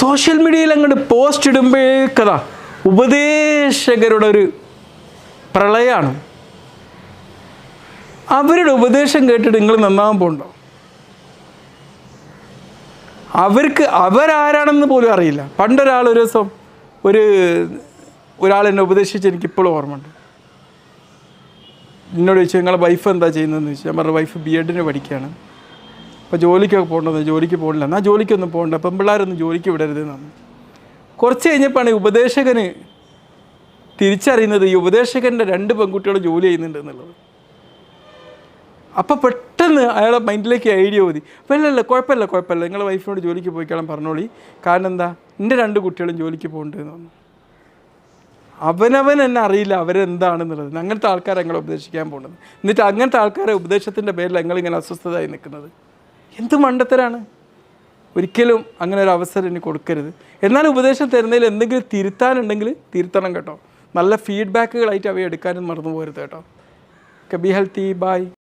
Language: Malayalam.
സോഷ്യൽ മീഡിയയിൽ അങ്ങോട്ട് പോസ്റ്റ് ഇടുമ്പോഴേക്കതാ ഉപദേശകരുടെ ഒരു പ്രളയമാണ്. അവരുടെ ഉപദേശം കേട്ടിട്ട് നിങ്ങൾ നന്നാവാൻ പോകണ്ടോ അവർക്ക് അവരാരാണെന്ന് പോലും അറിയില്ല. പണ്ടൊരാൾ ഒരു ദിവസം ഒരു ഒരാൾ എന്നെ ഉപദേശിച്ച് എനിക്കിപ്പോഴും ഓർമ്മയുണ്ട്. എന്നോട് ചോദിച്ചു നിങ്ങളെ വൈഫ് എന്താ ചെയ്യുന്നതെന്ന് ചോദിച്ചു. ഞാൻ വൈഫ് ബി എഡിന് പഠിക്കുകയാണ്. അപ്പോൾ ജോലിക്കൊക്കെ പോകേണ്ടത് ജോലിക്ക് പോകണില്ല. എന്നാൽ ജോലിക്കൊന്നും പോകണ്ട. അപ്പം പിള്ളേരൊന്നും ജോലിക്ക് വിടരുത് എന്നാണ്. കുറച്ച് കഴിഞ്ഞപ്പോഴാണ് ഉപദേശകന് തിരിച്ചറിയുന്നത് ഈ ഉപദേശകന്റെ രണ്ട് പെൺകുട്ടികൾ ജോലി ചെയ്യുന്നുണ്ട് എന്നുള്ളത്. അപ്പോൾ പെട്ടെന്ന് അയാളെ മൈൻഡിലേക്ക് ഐഡിയ ഓതി ഇല്ലല്ല കുഴപ്പമില്ല കുഴപ്പമില്ല. നിങ്ങളെ വൈഫിനോട് ജോലിക്ക് പോയിക്കോളാൻ പറഞ്ഞോളി. കാരണം എന്താ? എന്റെ രണ്ട് കുട്ടികളും ജോലിക്ക് പോകണ്ടെന്ന് പറഞ്ഞു അവനവൻ എന്നെ അറിയില്ല അവരെന്താണെന്നുള്ളത്. അങ്ങനത്തെ ആൾക്കാരെ ഞങ്ങളെ ഉപദേശിക്കാൻ പോകുന്നത്. എന്നിട്ട് അങ്ങനത്തെ ആൾക്കാരെ ഉപദേശത്തിന്റെ പേരിൽ ഞങ്ങളിങ്ങനെ അസ്വസ്ഥതയായി നിൽക്കുന്നത്. എന്ത് മണ്ടത്തരാണ്? ഒരിക്കലും അങ്ങനെ ഒരു അവസരം ഇനി കൊടുക്കരുത്. എന്നാൽ ഉപദേശം തരുന്നതിൽ എന്തെങ്കിലും തിരുത്താനുണ്ടെങ്കിൽ തിരുത്തണം കേട്ടോ. നല്ല ഫീഡ്ബാക്കുകളായിട്ട് അവയെ എടുക്കാനും മറന്നു പോകരുത് കേട്ടോ ബി ഹെൽത്തി ബൈ